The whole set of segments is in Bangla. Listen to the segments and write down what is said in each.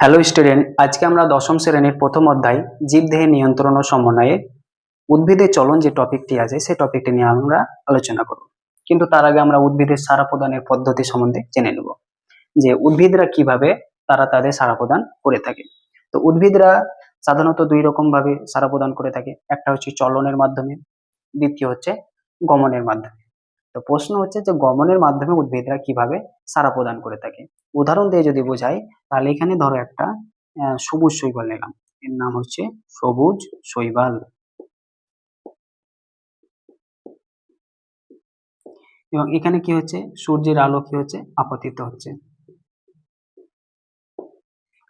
হ্যালো স্টুডেন্ট আজকে আমরা দশম শ্রেণির প্রথম অধ্যায় জীবদেহের নিয়ন্ত্রণ ও সমন্বয়ে উদ্ভিদের চলন যে টপিকটি আছে সেই টপিকটি নিয়ে আমরা আলোচনা করব। কিন্তু তার আগে আমরা উদ্ভিদের সারা প্রদানের পদ্ধতি সম্বন্ধে জেনে নেব। যে উদ্ভিদরা কীভাবে তারা তাদের সারা প্রদান করে থাকে। তো উদ্ভিদরা সাধারণত দুই রকম ভাবে সারা প্রদান করে থাকে। একটা হচ্ছে চলনের মাধ্যমে, দ্বিতীয় হচ্ছে গমনের মাধ্যমে। তো প্রশ্ন হচ্ছে যে গমনের মাধ্যমে উদ্ভিদরা কীভাবে সারা প্রদান করে থাকে? উদাহরণ দিয়ে যদি বোঝাই, তাহলে এখানে ধরো একটা সবুজ শৈবাল নিলাম। এর নাম হচ্ছে সবুজ শৈবাল। এবং এখানে কি হচ্ছে? সূর্যের আলো কি হচ্ছে? আপতিত হচ্ছে।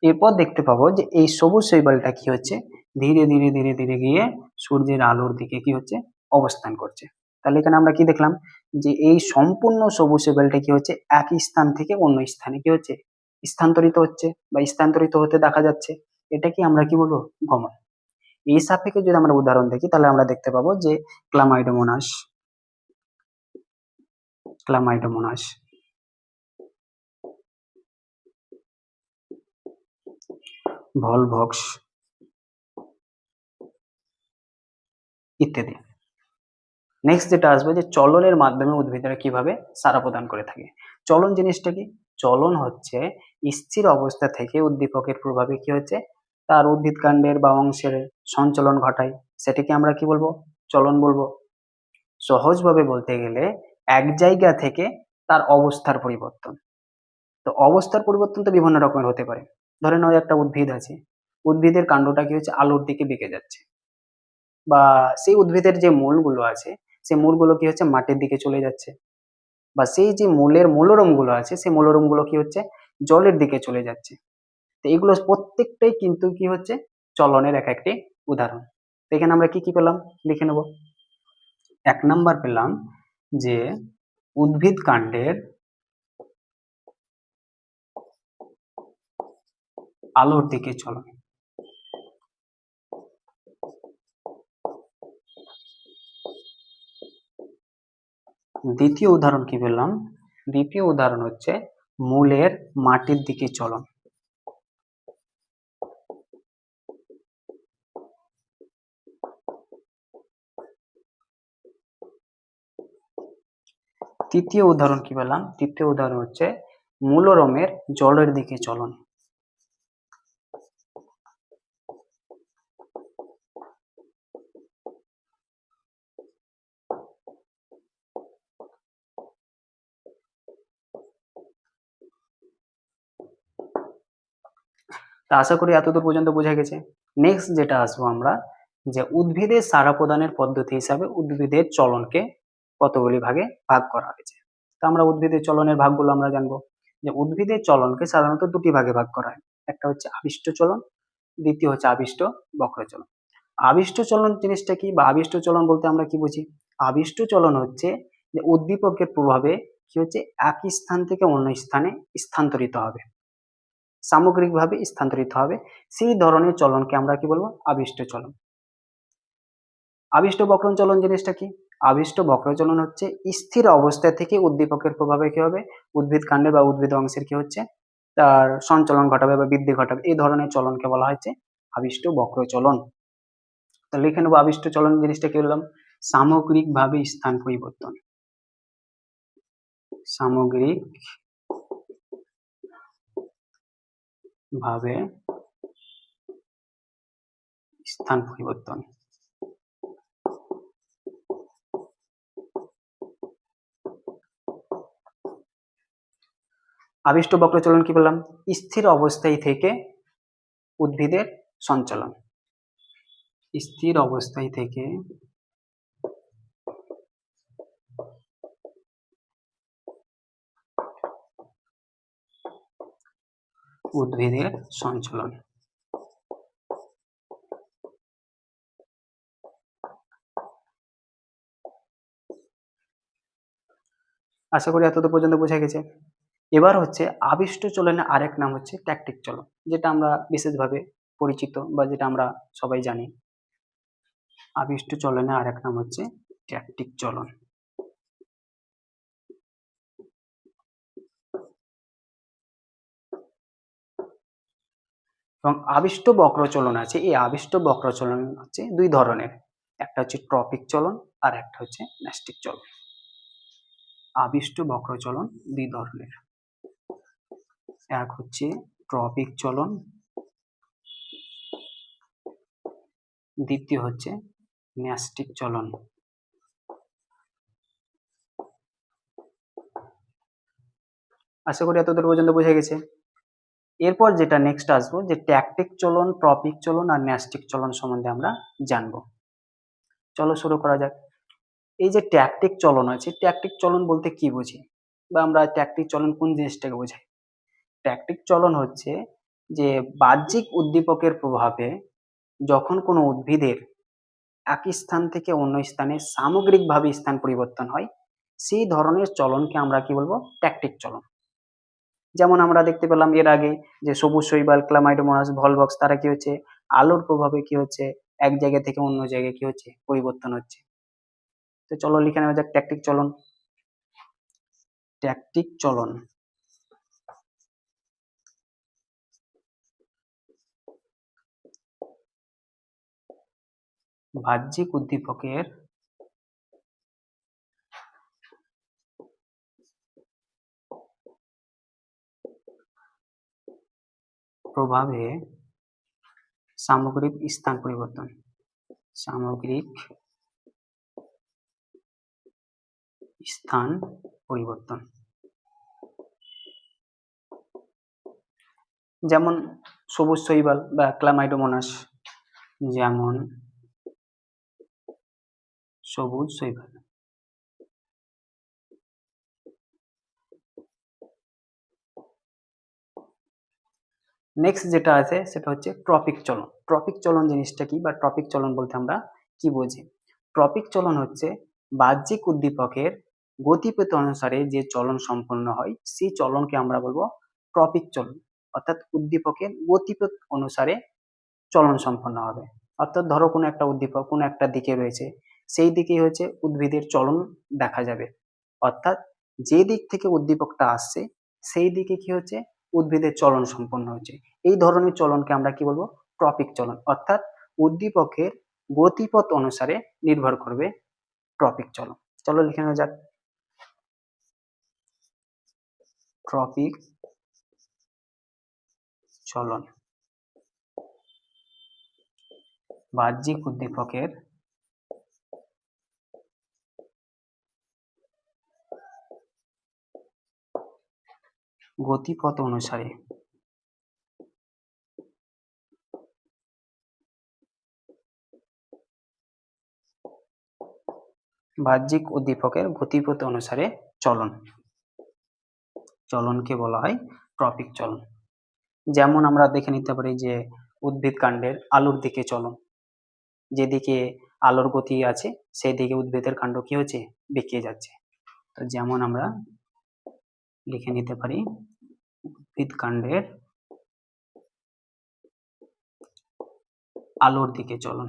এরপর দেখতে পাবো যে এই সবুজ শৈবালটা কি হচ্ছে? ধীরে ধীরে ধীরে ধীরে গিয়ে সূর্যের আলোর দিকে কি হচ্ছে? অবস্থান করছে। তাহলে এখানে আমরা কি দেখলাম? যে এই সম্পূর্ণ সবুজ শৈবালটা কি হচ্ছে? এক স্থান থেকে অন্য স্থানে কি হচ্ছে? স্থানান্তরিত হচ্ছে বা স্থানান্তরিত হতে দেখা যাচ্ছে। এটা কি আমরা কি বলব? গমন। এই সাপেক্ষে যদি আমরা উদাহরণ দেখি, তাহলে আমরা দেখতে পাবো যে ক্লামাইডোমোনাস ক্লামাইডোমোনাস। ভলভক্স ইত্যাদি। নেক্সট যেটা আসবে যে চলনের মাধ্যমে উদ্ভিদরা কীভাবে সারা প্রদান করে থাকে। চলন জিনিসটা কি? চলন হচ্ছে স্থির অবস্থা থেকে উদ্দীপকের প্রভাবে কি হচ্ছে? তার উদ্ভিদ কাণ্ডের বা অংশের সঞ্চলন ঘটায়। সেটাকে আমরা কি বলব? চলন বলব। সহজভাবে বলতে গেলে এক জায়গা থেকে তার অবস্থার পরিবর্তন। তো অবস্থার পরিবর্তন তো বিভিন্ন রকমের হতে পারে। ধরে নাও একটা উদ্ভিদ আছে। উদ্ভিদের কাণ্ডটা কি হচ্ছে? আলোর দিকে বেঁকে যাচ্ছে। বা সেই উদ্ভিদের যে মূলগুলো আছে সেই মূলগুলো কি হচ্ছে? মাটির দিকে চলে যাচ্ছে। বা সেই যে মূলের মূলরমগুলো আছে, সেই মূলরমগুলো কি হচ্ছে? জলের দিকে চলে যাচ্ছে। তো এগুলো প্রত্যেকটাই কিন্তু কি হচ্ছে? চলনের এক একটি উদাহরণ। তো এখানে আমরা কি কি পেলাম? লিখে নেব। এক নাম্বার পেলাম যে উদ্ভিদ কাণ্ডের আলোর দিকে চলন। দ্বিতীয় উদাহরণ কি পেলাম দ্বিতীয় উদাহরণ হচ্ছে মূলের মাটির দিকে চলন। তৃতীয় উদাহরণ কি পেলাম তৃতীয় উদাহরণ হচ্ছে মূলরমের জলের দিকে চলন। তা আশা করি এতদূর পর্যন্ত বোঝা গেছে। নেক্সট যেটা আসব আমরা, যে উদ্ভিদের সারা প্রদানের পদ্ধতি হিসাবে উদ্ভিদের চলনকে কতগুলি ভাগে ভাগ করা হয়েছে। তা আমরা উদ্ভিদের চলনের ভাগগুলো আমরা জানব। যে উদ্ভিদের চলনকে সাধারণত দুটি ভাগে ভাগ করা হয়। একটা হচ্ছে আবিষ্ট চলন, দ্বিতীয় হচ্ছে আবিষ্ট বক্র চলন। আবিষ্ট চলন জিনিসটা কি বা আবিষ্ট চলন বলতে আমরা কি বুঝি? আবিষ্ট চলন হচ্ছে যে উদ্দীপকের প্রভাবে কি হচ্ছে? এক স্থান থেকে অন্য স্থানে স্থানান্তরিত হবে। সামগ্রিকভাবে স্থানান্তরিত হবে। সেই ধরনের চলনকে আমরা কি বলব? আবিষ্ট চলন। আবিষ্ট বক্রণ চলন জিনিসটা কি? আবিষ্ট বক্র চলন হচ্ছে স্থির অবস্থা থেকে উদ্দীপকের প্রভাবে কি হবে? উদ্ভিদ কাণ্ডে বা উদ্ভিদ অংশের কি হচ্ছে? তার সঞ্চলন ঘটাবে বা বৃদ্ধি ঘটাবে। এই ধরনের চলনকে বলা হচ্ছে আবিষ্ট বক্র চলন। তো লিখে নেব আবিষ্ট চলন জিনিসটা কি বললাম? সামগ্রিকভাবে স্থান পরিবর্তন। সামগ্রিক ভাবে স্থান পরিবর্তন। আবিষ্ট বক্রচলন কি বললাম? স্থির অবস্থায় থেকে উদ্ভিদের সঞ্চালন। স্থির অবস্থায় থেকে উদ্ভিদের সঞ্চালন। আশা করি এতদূর পর্যন্ত বোঝা গেছে। এবার হচ্ছে আবিষ্ট চলনের আরেক নাম হচ্ছে ট্যাকটিক চলন, যেটা আমরা বিশেষভাবে পরিচিত বা যেটা আমরা সবাই জানি। আবিষ্ট চলনের আরেক নাম হচ্ছে ট্যাকটিক চলন। এবং আবিষ্ট বক্রচলন আছে, এই আবিষ্ট বক্রচলন হচ্ছে দুই ধরনের। একটা হচ্ছে ট্রপিক চলন আর একটা হচ্ছে ন্যাস্টিক চলন। আবিষ্ট বক্রচলন দুই ধরনের। এক হচ্ছে ট্রপিক চলন, দ্বিতীয় হচ্ছে ন্যাস্টিক চলন। আশা করি এতদূর পর্যন্ত বোঝা গেছে। এরপর যেটা নেক্সট আসব, যে ট্যাকটিক চলন ট্রপিক চলন আর ন্যাস্টিক চলন সম্বন্ধে আমরা জানব। চলো শুরু করা যাক। এই যে ট্যাকটিক চলন আছে ট্যাকটিক চলন বলতে কি বুঝি? বা আমরা ট্যাকটিক চলন কোন জিনিসটাকে বোঝাই? ট্যাকটিক চলন হচ্ছে যে বাহ্যিক উদ্দীপকের প্রভাবে যখন কোনো উদ্ভিদের এক স্থান থেকে অন্য স্থানে সামগ্রিকভাবে স্থান পরিবর্তন হয়, সেই ধরনের চলনকে আমরা কি বলব? ট্যাকটিক চলন। যেমন আমরা দেখতে পেলাম এর আগে যে সবুজ শৈবাল ক্লামাইডোমাস ভলবক্স তারা কি হচ্ছে? আলোর প্রভাবে কি হচ্ছে? এক জায়গা থেকে অন্য জায়গায় কি হচ্ছে? পরিবর্তন হচ্ছে। তো চলো লিখে নেওয়া যাক ট্যাকটিক চলন। ট্যাকটিক চলন। বাহ্যিক উদ্দীপকের প্রভাবে সামগ্রিক স্থান পরিবর্তন। সামগ্রিক স্থান পরিবর্তন। যেমন সবুজ শৈবাল বা ক্লামাইডোমোনাস যেমন সবুজ শৈবাল। নেক্সট যেটা আছে, সেটা হচ্ছে ট্রপিক চলন। ট্রপিক চলন জিনিসটা কি বা ট্রপিক চলন বলতে আমরা কি বুঝি? ট্রপিক চলন হচ্ছে বাহ্যিক উদ্দীপকের গতিপথ অনুসারে যে চলন সম্পন্ন হয়, সেই চলনকে আমরা বলব ট্রপিক চলন। অর্থাৎ উদ্দীপকের গতিপথ অনুসারে চলন সম্পন্ন হবে। অর্থাৎ ধরো কোনো একটা উদ্দীপক কোনো একটা দিকে রয়েছে, সেই দিকেই হচ্ছে উদ্ভিদের চলন দেখা যাবে। অর্থাৎ যে দিক থেকে উদ্দীপকটা আসছে, সেই দিকে কি হচ্ছে? উদ্ভিদের চলন সম্পন্ন হচ্ছে এই ধরনের চলনকে আমরা কি বলব? ট্রপিক চলন। অর্থাৎ উদ্দীপকের গতিপথ অনুসারে নির্ভর করবে ট্রপিক চলন। চলো লিখে নেওয়া যাক। ট্রপিক চলন। বাহ্যিক উদ্দীপকের গতিপথ অনুসারে। বাহ্যিক উদ্দীপকের গতিপথ অনুসারে চলন। চলনকে বলা হয় ট্রপিক চলন। যেমন আমরা দেখে নিতে পারি যে উদ্ভিদ কাণ্ডের আলোর দিকে চলন। যেদিকে আলোর গতি আছে সেই দিকে উদ্ভিদের কাণ্ড কি হচ্ছে? বেঁকিয়ে যাচ্ছে। তো যেমন আমরা লিখে নিতে পারি। উদ্ভিদ কাণ্ডের আলোর দিকে চলন।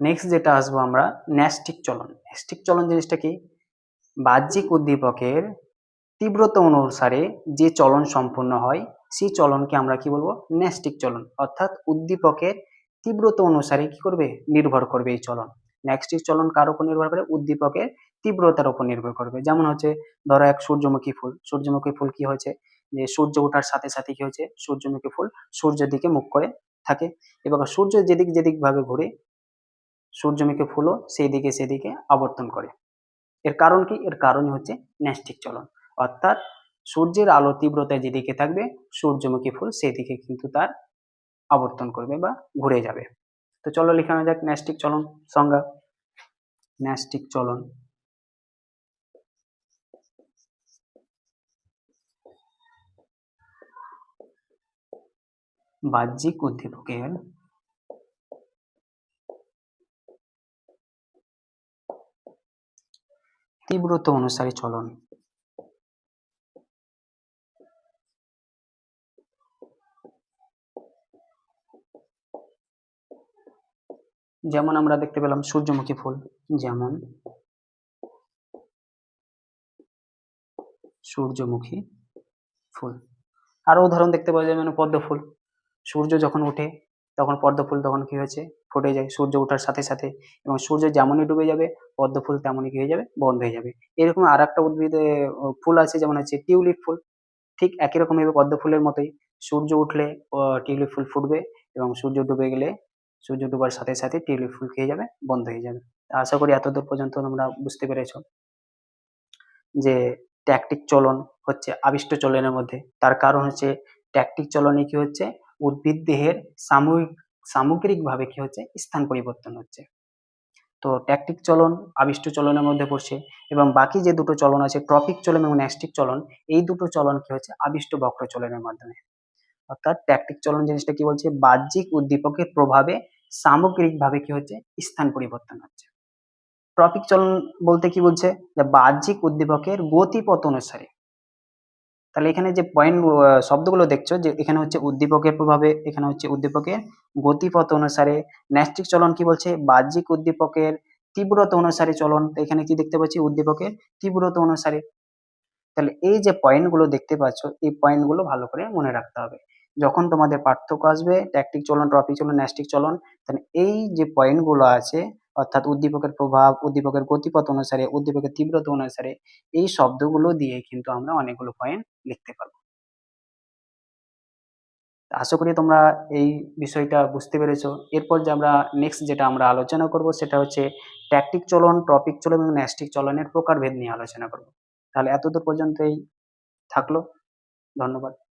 নেক্সট যেটা আসব আমরা, ন্যাস্টিক চলন। ন্যাস্টিক চলন জিনিসটা কি? বাহ্যিক উদ্দীপকের তীব্রতা অনুসারে যে চলন সম্পন্ন হয়, সেই চলনকে আমরা কি বলব? ন্যাস্টিক চলন। অর্থাৎ উদ্দীপকের তীব্রতা অনুসারে কি করবে? নির্ভর করবে এই চলন। ন্যাস্টিক চলন কার উপর নির্ভর করে? উদ্দীপকের তীব্রতার উপর নির্ভর করবে। যেমন হচ্ছে, ধরো এক সূর্যমুখী ফুল। সূর্যমুখী ফুল কি হয়েছে? যে সূর্য ওঠার সাথে সাথে কি হয়েছে? সূর্যমুখী ফুল সূর্যের দিকে মুখ করে থাকে। এবং সূর্য যেদিক যেদিক ভাবে ঘুরে সূর্যমুখী ফুলও সেই দিকে সেদিকে আবর্তন করে। এর কারণ কি? এর কারণ হচ্ছে ন্যাস্টিক চলন। অর্থাৎ সূর্যের আলো তীব্রতা যেদিকে থাকবে, সূর্যমুখী ফুল সেদিকে কিন্তু তার আবর্তন করবে বা ঘুরে যাবে। তো চলো লেখানো যাক ন্যাস্টিক চলন সংজ্ঞা। ন্যাস্টিক চলন। বাহ্যিক উদ্দীপকের তীব্রতা অনুসারে চলন। যেমন আমরা দেখতে পেলাম সূর্যমুখী ফুল, যেমন সূর্যমুখী ফুল। আরও উদাহরণ দেখতে পাওয়া যায় মানে পদ্ম ফুল। সূর্য যখন ওঠে, তখন পদ্ম ফুল তখন কী হয়েছে? ফুটে যায়। সূর্য ওঠার সাথে সাথে এবং সূর্য যেমনই ডুবে যাবে, পদ্ম ফুল তেমনই কী হয়ে যাবে? বন্ধ হয়ে যাবে। এরকম আর একটা উদ্ভিদে ফুল আছে, যেমন হচ্ছে টিউলিপ ফুল। ঠিক একই রকমভাবে পদ্ম ফুলের মতোই সূর্য উঠলে টিউলিপ ফুল ফুটবে এবং সূর্য ডুবে গেলে সূর্য ডুবার সাথে সাথে টিউলিপ ফুল খেয়ে যাবে, বন্ধ হয়ে যাবে। আশা করি এতদূর পর্যন্ত তোমরা বুঝতে পেরেছ যে ট্যাকটিক চলন হচ্ছে আবিষ্ট চলনের মধ্যে। তার কারণ হচ্ছে ট্যাকটিক চলনে কি হচ্ছে? উদ্ভিদ দেহের সাময়িক, সামগ্রিকভাবে কি হচ্ছে? স্থান পরিবর্তন হচ্ছে। তো ট্যাকটিক চলন আবিষ্ট চলনের মধ্যে পড়ছে এবং বাকি যে দুটো চলন আছে ট্রপিক চলন এবং ন্যাস্টিক চলন, এই দুটো চলন কি হচ্ছে? আবিষ্ট বক্র চলনের মাধ্যমে। অর্থাৎ ট্যাকটিক চলন জিনিসটা কি বলছে? বাহ্যিক উদ্দীপকের প্রভাবে সামগ্রিকভাবে কি হচ্ছে? স্থান পরিবর্তন হচ্ছে। ট্রপিক চলন বলতে কি বলছে? যে বাহ্যিক উদ্দীপকের গতিপথ অনুসারে। তাহলে এখানে যে পয়েন্ট শব্দগুলো দেখছ, যে এখানে হচ্ছে উদ্দীপকের প্রভাবে, এখানে হচ্ছে উদ্দীপকের গতিপথ অনুসারে। ন্যাস্টিক চলন কি বলছে? বাহ্যিক উদ্দীপকের তীব্রতা অনুসারে চলন। এখানে কি দেখতে পাচ্ছি? উদ্দীপকের তীব্রতা অনুসারে। তাহলে এই যে পয়েন্টগুলো দেখতে পাচ্ছ, এই পয়েন্টগুলো ভালো করে মনে রাখতে হবে। যখন তোমাদের পার্থক্য আসবে ট্যাকটিক চলন ট্রপিক চলন, ন্যাস্টিক চলন, তাহলে এই যে পয়েন্টগুলো আছে, অর্থাৎ উদ্দীপকের প্রভাব, উদ্দীপকের গতিপথ অনুসারে, উদ্দীপকের তীব্রতা অনুসারে, এই শব্দগুলো দিয়ে কিন্তু আমরা অনেকগুলো পয়েন্ট লিখতে পারব। আশা করি তোমরা এই বিষয়টা বুঝতে পেরেছ। এরপর যে আমরা নেক্সট যেটা আমরা আলোচনা করব, সেটা হচ্ছে ট্যাকটিক চলন ট্রপিক চলন এবং ন্যাস্টিক চলনের প্রকারভেদ নিয়ে আলোচনা করব। তাহলে এতদূর পর্যন্তই থাকল। ধন্যবাদ।